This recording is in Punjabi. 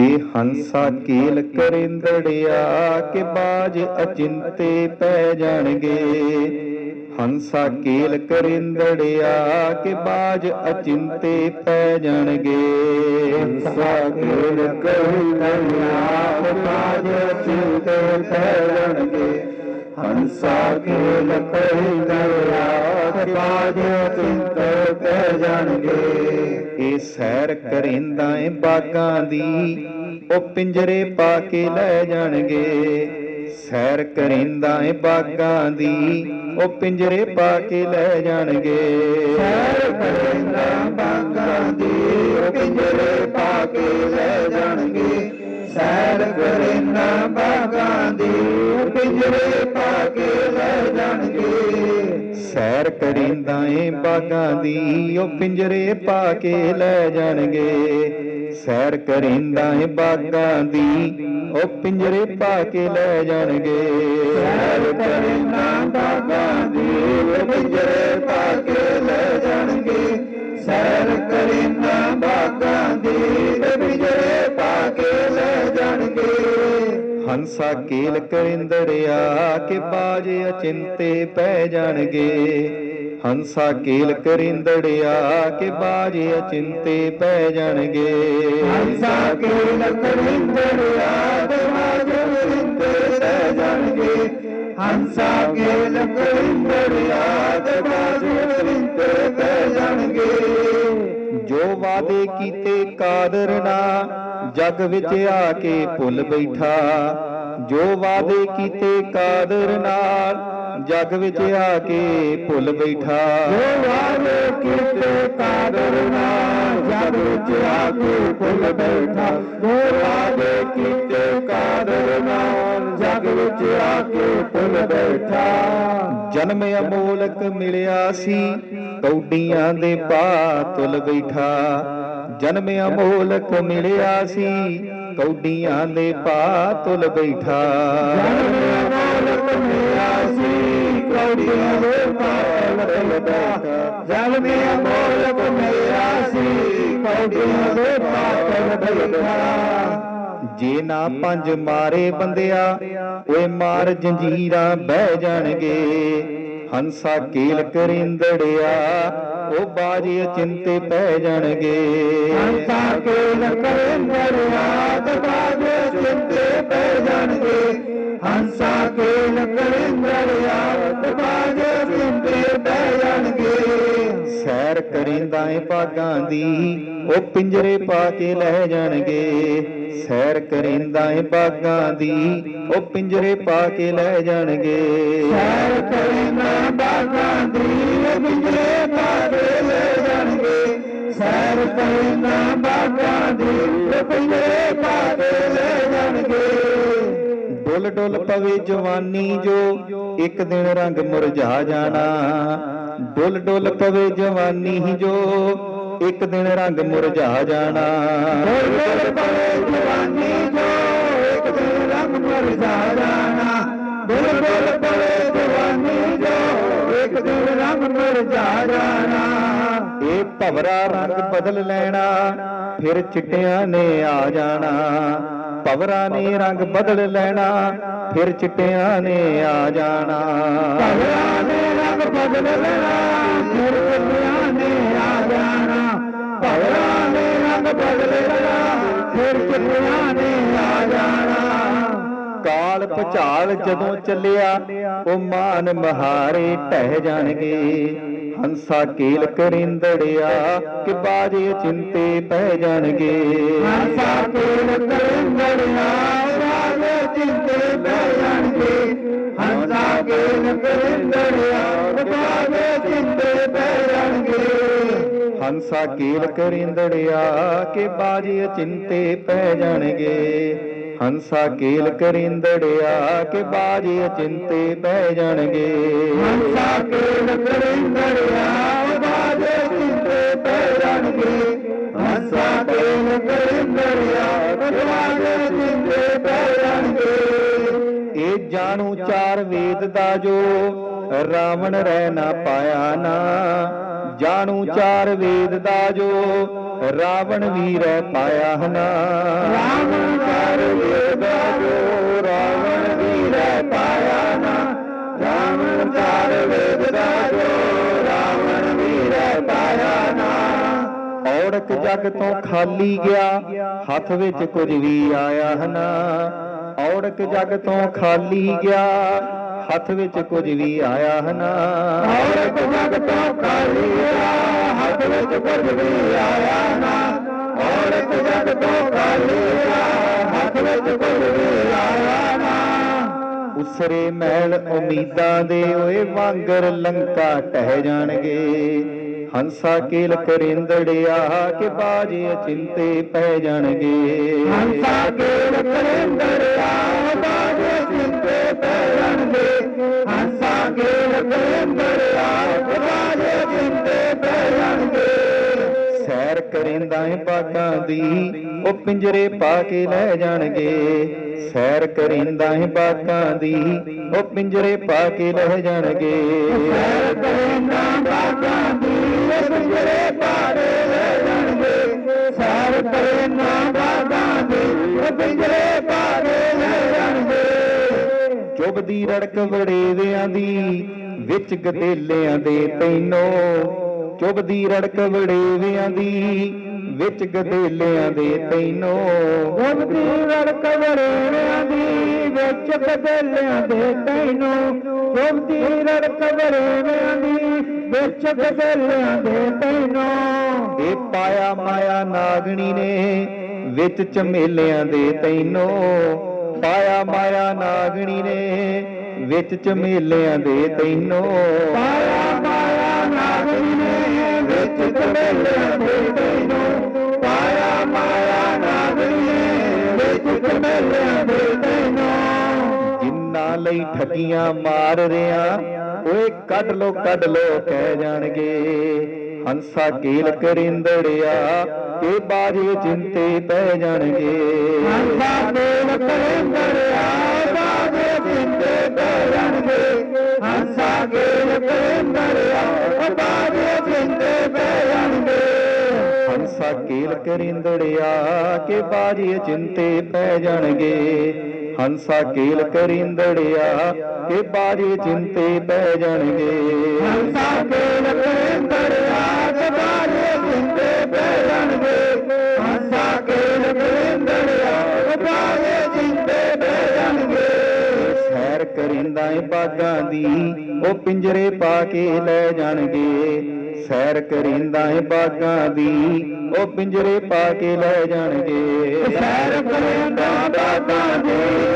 ਏ ਹੰਸਾ ਕੇਲ ਕਰਿੰਦੜਿਆ, ਕਿ ਬਾਜ ਅਚਿੰਤੇ ਪੈ ਜਾਣਗੇ? ਹੰਸਾ ਕੀਲ ਕਰਿੰਦੜਿਆ, ਕਿ ਬਾਜ ਅਚਿੰਤੇ ਪੈ ਜਾਣਗੇ? ਹੰਸਾ ਕੀਲ ਕਰਿੰਦੜਿਆ, ਕਿ ਬਾਜ ਅਚਿੰਤੇ ਪੈ ਜਾਣਗੇ। ਹੰਸਾ ਕੀਲ ਕਰਿੰਦੜਿਆ ਕਿ ਬਾਜ ਅਚਿੰਤੇ ਜਾਣਗੇ ਇਹ ਸੈਰ ਕਰਿੰਦਾ ਏ ਬਾਗਾਂ ਦੀ, ਉਹ ਪਿੰਜਰੇ ਪਾ ਕੇ ਲੈ ਜਾਣਗੇ। ਸੈਰ ਕਰਿੰਦਾ ਏ ਬਾਗਾਂ ਦੀ, ਉਹ ਪਿੰਜਰੇ ਪਾ ਕੇ ਲੈ ਜਾਣਗੇ। ਸੈਰ ਕਰਿੰਦਾ ਬਾਗਾਂ ਦੀ, ਉਹ ਪਿੰਜਰੇ ਪਾ ਕੇ ਲੈ ਜਾਣਗੇ। ਸੈਰ ਕਰਿੰਦਾ ਬਾਗਾਂ ਦੀ, ਉਹ ਪਿੰਜਰੇ ਪਾ ਕੇ ਲੈ ਜਾਣਗੇ ਸੈਰ ਕਰਿੰਦਾ ਏ ਬਾਗਾਂ ਦੀ, ਉਹ ਪਿੰਜਰੇ ਪਾ ਕੇ ਲੈ ਜਾਣਗੇ। ਸੈਰ ਕਰਿੰਦਾ ਏ ਬਾਗਾਂ ਦੀ, ਉਹ ਪਿੰਜਰੇ ਪਾ ਕੇ ਲੈ ਜਾਣਗੇ। ਸੈਰ ਕਰਿੰਦਾ ਬਾਗਾਂ ਦੀ, ਉਹ ਪਿੰਜਰੇ ਪਾ ਕੇ ਲੈ ਜਾਣਗੇ। ਸੈਰ ਕਰਿੰਦਾ ਬਾਗਾਂ ਦੀ ਹੰਸਾ ਕੀਲ ਕਰਿੰਦੜਿਆ ਕਿ ਬਾਜ ਅਚਿੰਤੇ ਪੈ ਜਾਣਗੇ। ਹੰਸਾ ਕੀਲ ਕਰਿੰਦੜਿਆ ਕਿ ਬਾਜ ਅਚਿੰਤੇ ਪੈ ਜਾਣਗੇ। ਹੰਸਾ ਕੀਲ ਕਰਿੰਦੜਿਆ ਕਿ ਬਾਜ ਅਚਿੰਤੇ ਪੈ ਜਾਣਗੇ। ਹੰਸਾ ਕੀਲ ਕਰਿੰਦੜਿਆ ਕਿ ਬਾਜ ਅਚਿੰਤੇ ਪੈ ਜਾਣਗੇ। ਜੋ ਵਾਦੇ ਕੀਤੇ ਕਾਦਰ ਨਾ ਜਗ ਵਿੱਚ ਆ ਕੇ ਭੁੱਲ ਬੈਠਾ। ਜੋ ਵਾਦੇ ਕੀਤੇ ਕਾਦਰ ਨਾਲ ਜਗ ਵਿੱਚ ਆ ਕੇ ਭੁੱਲ ਬੈਠਾ। ਜੋ ਵਾਦੇ ਕੀਤੇ ਕਾਦਰ ਨਾਲ ਜਗ ਵਿੱਚ ਆ ਕੇ ਭੁੱਲ ਬੈਠਾ। ਜੋ ਵਾਦੇ ਕੀਤੇ ਕਾਦਰ ਨਾਲ ਜਗ ਵਿੱਚ ਆ ਕੇ ਭੁੱਲ ਬੈਠਾ। ਜਨਮ ਅਮੋਲਕ ਮਿਲਿਆ ਸੀ, ਕੌਡੀਆਂ ਦੇ ਪਾ ਤੁਲ ਬੈਠਾ। ਜਨਮ ਅਮੋਲਕ ਮਿਲਿਆ ਸੀ, ਕੌਡੀਆਂ ਦੇ ਪਾ ਤੁਲ ਬੈਠਾ। ਜਨਮ ਅਮੋਲਕ ਮਿਲਿਆ ਸੀ, ਕੌਡੀਆਂ ਦੇ ਪਾ ਤੁਲ ਬੈਠਾ। ਜਨਮ ਅਮੋਲਕ ਮਿਲਿਆ ਸੀ, ਕੌਡੀਆਂ ਦੇ ਪਾ ਤੁਲ ਬੈਠਾ। ਜੇ ਨਾ ਪੰਜ ਮਾਰੇ ਬੰਦਿਆ, ਓਏ ਮਾਰ ਜੰਜੀਰਾਂ ਬਹਿ ਜਾਣਗੇ। ਹੰਸਾ ਕੇਲ ਕਰਿੰਦੜਿਆ ਉਹ ਬਾਜੀ ਚਿੰਤੇ ਪੈ ਜਾਣਗੇ। ਹੰਸਾ ਕੀਲ ਕਰਿੰਦੜਿਆ ਤੇ ਬਾਜੀ ਚਿੰਤੇ ਪੈ ਜਾਣਗੇ। ਹੰਸਾ ਕੀਲ ਕਰਿੰਦੜਿਆ ਸੈਰ ਕਰਿੰਦਾ ਏ ਭਾਗਾਂ ਦੀ, ਉਹ ਪਿੰਜਰੇ ਪਾ ਕੇ ਲੈ ਜਾਣਗੇ। ਸੈਰ ਕਰਿੰਦਾ ਏ ਬਾਗਾਂ ਦੀ, ਉਹ ਪਿੰਜਰੇ ਪਾ ਕੇ ਲੈ ਜਾਣਗੇ। ਸੈਰ ਕਰਿੰਦਾ ਬਾਗਾਂ ਦੀ, ਉਹ ਪਿੰਜਰੇ ਪਾ ਕੇ ਲੈ ਜਾਣਗੇ। ਸੈਰ ਕਰਿੰਦਾ ਬਾਗਾਂ ਦੀ, ਉਹ ਪਿੰਜਰੇ ਡੁੱਲ ਪਵੇ ਜਵਾਨੀ ਜੋ ਇੱਕ ਦਿਨ ਰੰਗ ਮੁਰਝਾ ਜਾਣਾ। ਡੁੱਲ ਡੁੱਲ ਪਵੇ ਜਵਾਨੀ ਜੋ ਇੱਕ ਦਿਨ ਰੰਗ ਮੁਰਝਾ ਜਾਣਾ। ਡੁੱਲ ਡੁੱਲ ਪਵੇ ਜਵਾਨੀ ਜੋ ਇੱਕ ਦਿਨ ਰੰਗ ਮੁਰਝਾ ਜਾਣਾ। ਡੁੱਲ ਡੁੱਲ ਪਵੇ ਜਵਾਨੀ ਜੋ ਇੱਕ ਦਿਨ ਰੰਗ ਮੁਰਝਾ ਜਾਣਾ। ਇਹ ਭਵਰਾ ਰੰਗ ਬਦਲ ਲੈਣਾ, ਫਿਰ ਚਿੱਟਿਆਂ ਨੇ ਆ ਜਾਣਾ। ਭਵਰਾ ਨੇ ਰੰਗ ਬਦਲ ਲੈਣਾ ਫਿਰ ਚਿੱਟਿਆਂ ਨੇ ਆ ਜਾਣਾ। ਭਵਰਾ ਨੇ ਰੰਗ ਬਦਲ ਲੈਣਾ ਫਿਰ ਚਿੱਟਿਆਂ ਨੇ ਆ ਜਾਣਾ। ਭਵਰਾ ਨੇ ਰੰਗ ਬਦਲ ਲੈਣਾ ਫਿਰ ਚਿੱਟਿਆਂ ਨੇ ਆ ਜਾਣਾ। ਕਾਲ ਭਚਾਲ ਜਦੋਂ ਚੱਲਿਆ ਉਹ ਮਾਨ ਮਹਾਰੇ ਟਹਿ ਜਾਣਗੇ। ਹੰਸਾ ਕੀਲ ਕਰਿੰਦੜਿਆ ਕਿ ਬਾਜੇ ਚਿੰਤੇ ਪੈ ਜਾਣਗੇ। ਹੰਸਾ ਕੀਲ ਕਰਿੰਦੜਿਆ ਬਾਜੇ ਚਿੰਤੇ ਪੈ ਜਾਣਗੇ। ਹੰਸਾ ਕੀਲ ਕਰਿੰਦੜਿਆ ਬਾਜੇ ਚਿੰਤੇ ਪੈ ਜਾਣਗੇ। ਹੰਸਾ ਕੀਲ ਕਰਿੰਦੜਿਆ ਕਿ ਬਾਜੇ ਚਿੰਤੇ ਪੈ ਜਾਣਗੇ। ਹੰਸਾ ਕੀਲ ਕਰਿੰਦੜਿਆ ਕਿ ਬਾਜੀ ਚਿੰਤੇ ਪੈ ਜਾਣਗੇ। ਹੰਸਾ ਕੀਲ ਕਰਿੰਦੜਿਆ ਬਾਜੀ ਚਿੰਤੇ ਪੈ ਜਾਣਗੇ। ਹੰਸਾ ਕੀਲ ਕਰਿੰਦੜਿਆ ਬਾਜੀ ਚਿੰਤੇ ਪੈ ਜਾਣਗੇ। ਇਹ ਜਾਣੂ ਚਾਰ ਵੇਦ ਦਾ ਜੋ ਰਾਵਣ ਰਹਿ ਨਾ ਪਾਇਆ ਨਾ ਜਾਣੂ ਚਾਰ ਵੇਦ ਦਾ ਜੋ ਰਾਵਣ ਵੀਰੈ ਪਾਇਆ ਹਨਾ। ਰਾਵਣ ਚਾਰ ਵੇਦ ਦਾ ਜੋ ਰਾਵਣ ਵੀਰੈ ਪਾਇਆ ਨਾ ਰਾਵਣ ਚਾਰ ਵੇਦ ਦਾ ਜੋ ਰਾਵਣ ਵੀਰੈ ਪਾਇਆ ਨਾ ਔੜਕ ਜਗ ਤੋਂ ਖਾਲੀ ਗਿਆ ਹੱਥ ਵਿੱਚ ਕੁਝ ਵੀ ਆਇਆ ਹਨਾ। ਔੜਕ ਜਗ ਤੋਂ ਖਾਲੀ ਗਿਆ ਹੱਥ ਵਿੱਚ ਕੁਝ ਵੀ ਆਇਆ ਨਾ ਔਰਤ ਜਗ ਤੋਂ ਖਾਲੀ ਗਿਆ ਹੱਥ ਵਿੱਚ ਕੁਝ ਵੀ ਆਇਆ ਨਾ। ਔਰਤ ਜਗ ਤੋਂ ਖਾਲੀ ਗਿਆ ਹੱਥ ਵਿੱਚ ਕੁਝ ਵੀ ਆਇਆ ਨਾ। ਉਸਰੇ ਮਹਿਲ ਉਮੀਦਾਂ ਦੇ ਓਏ ਵਾਂਗਰ ਲੰਕਾ ਟਹਿ ਜਾਣਗੇ। ਹੰਸਾ ਕੇਲ ਕਰਿੰਦੜਿਆ ਕਿ ਬਾਜੇ ਅਚਿੰਤੇ ਪੈ ਜਾਣਗੇ। ਹੰਸਾ ਕੇਲ ਚਿੰਤੇ ਜਾਣਗੇ ਹੰਸਾ ਕੇਲ ਕਰਿੰਦਰਿਆ ਬਾਜੇ ਚਿੰਤੇ ਪੈ ਜਾਣਗੇ। ਸੈਰ ਕਰਿੰਦਾ ਏ ਬਾਗਾਂ ਦੀ, ਉਹ ਪਿੰਜਰੇ ਪਾ ਕੇ ਲੈ ਜਾਣਗੇ। ਸੈਰ ਕਰਿੰਦਾ ਏ ਬਾਗਾਂ ਦੀ, ਉਹ ਪਿੰਜਰੇ ਪਾ ਕੇ ਲੈ ਜਾਣਗੇ। ਸੈਰ ਕਰਿੰਦਾ ਬਾਗਾਂ ਦੀ ਪਿੰਜਰੇ ਪਾ ਕੇ ਲੈ ਜਾਣਗੇ। ਸੈਰ ਕਰਿੰਦਾ ਚੁਬਦੀ ਰੜਕ ਵੜੇਵਿਆਂ ਦੀ, ਵਿੱਚ ਗਦੇਲਿਆਂ ਦੇ ਤੈਨੋ। ਚੁਬਦੀ ਰੜਕ ਵੜੇਵਿਆਂ ਦੀ, ਵਿੱਚ ਗਦੇਲਿਆਂ ਦੇ ਤੈਨੋ। ਗੁੰਦੀ ਰੜਕ ਵਰੇਵਿਆਂ ਦੀ, ਵਿੱਚ ਬਦਲਿਆਂ ਦੇ ਤੈਨੋ। ਗੁੰਦੀ ਰੜਕ ਵਰੇਵਿਆਂ ਦੀ, ਵਿੱਚ ਗਦੇਲਿਆਂ ਦੇ ਤੈਨੋ। ਇਹ ਪਾਇਆ ਮਾਇਆ ਨਾਗਣੀ ਨੇ, ਵਿੱਚ ਚਮੇਲਿਆਂ ਦੇ ਤੈਨੋ। ਪਾਇਆ ਮਾਇਆ ਨਾਗਣੀ ਨੇ ਵਿੱਚ ਚਮੇਲਿਆਂ ਦੇ ਤੈਨੋ। ਪਾਇਆ ਮਾਇਆ ਨਾਗਰੀ ਨੇ ਵਿੱਚ ਚਮੇਲਿਆਂ ਦੇ ਤੈਨੂੰ। ਪਾਇਆ ਮਾਇਆ ਨਾਗਰੀ ਨੇ ਵਿੱਚ ਚਮੇਲਿਆਂ ਦੇ ਤੈਨੂੰ। ਜਿੰਨਾ ਲਈ ਠੱਗੀਆਂ ਮਾਰ ਰਿਆਂ ਓਏ ਕੱਢ ਲੋ ਕੱਢ ਲੋ ਕਹਿ ਜਾਣਗੇ। ਹੰਸਾ ਕੇਲ ਕਰਿੰਦੜਿਆ ਇਹ ਬਾਜੇ ਚਿੰਤੇ ਪੈ ਜਾਣਗੇ। ਹੰਸਾ ਕੇਲ ਕਰਿੰਦਰਿਆ ਬਾਜੇ ਜਿੰਦੇ ਹੰਸਾ ਕੇਲ ਕਰਿੰਦਰਿਆ ਬਾਜੇ ਜਿੰਦੇ ਪੈ ਹੰਸਾ ਕੇਲ ਕਰਿੰਦੜਿਆ ਕੇ ਬਾਜੇ ਚਿੰਤੇ ਪੈ ਜਾਣਗੇ। ਹੰਸਾ ਕੇਲ ਕਰਿੰਦੜਿਆ ਕੇ ਬਾਜੇ ਚਿੰਤੇ ਪੈ ਜਾਣਗੇ। ਹੰਸਾ ਕੇਲ ਕਰਿੰਦਰਿਆ ਸੈਰ ਕਰਿੰਦਾ ਏ ਬਾਗਾਂ ਦੀ, ਉਹ ਪਿੰਜਰੇ ਪਾ ਕੇ ਲੈ ਜਾਣਗੇ। ਸੈਰ ਕਰਿੰਦਾ ਏ ਬਾਗਾਂ ਦੀ, ਉਹ ਪਿੰਜਰੇ ਪਾ ਕੇ ਲੈ ਜਾਣਗੇ। ਸੈਰ ਕਰਿੰਦਾ ਬਾਗਾਂ ਦੇ।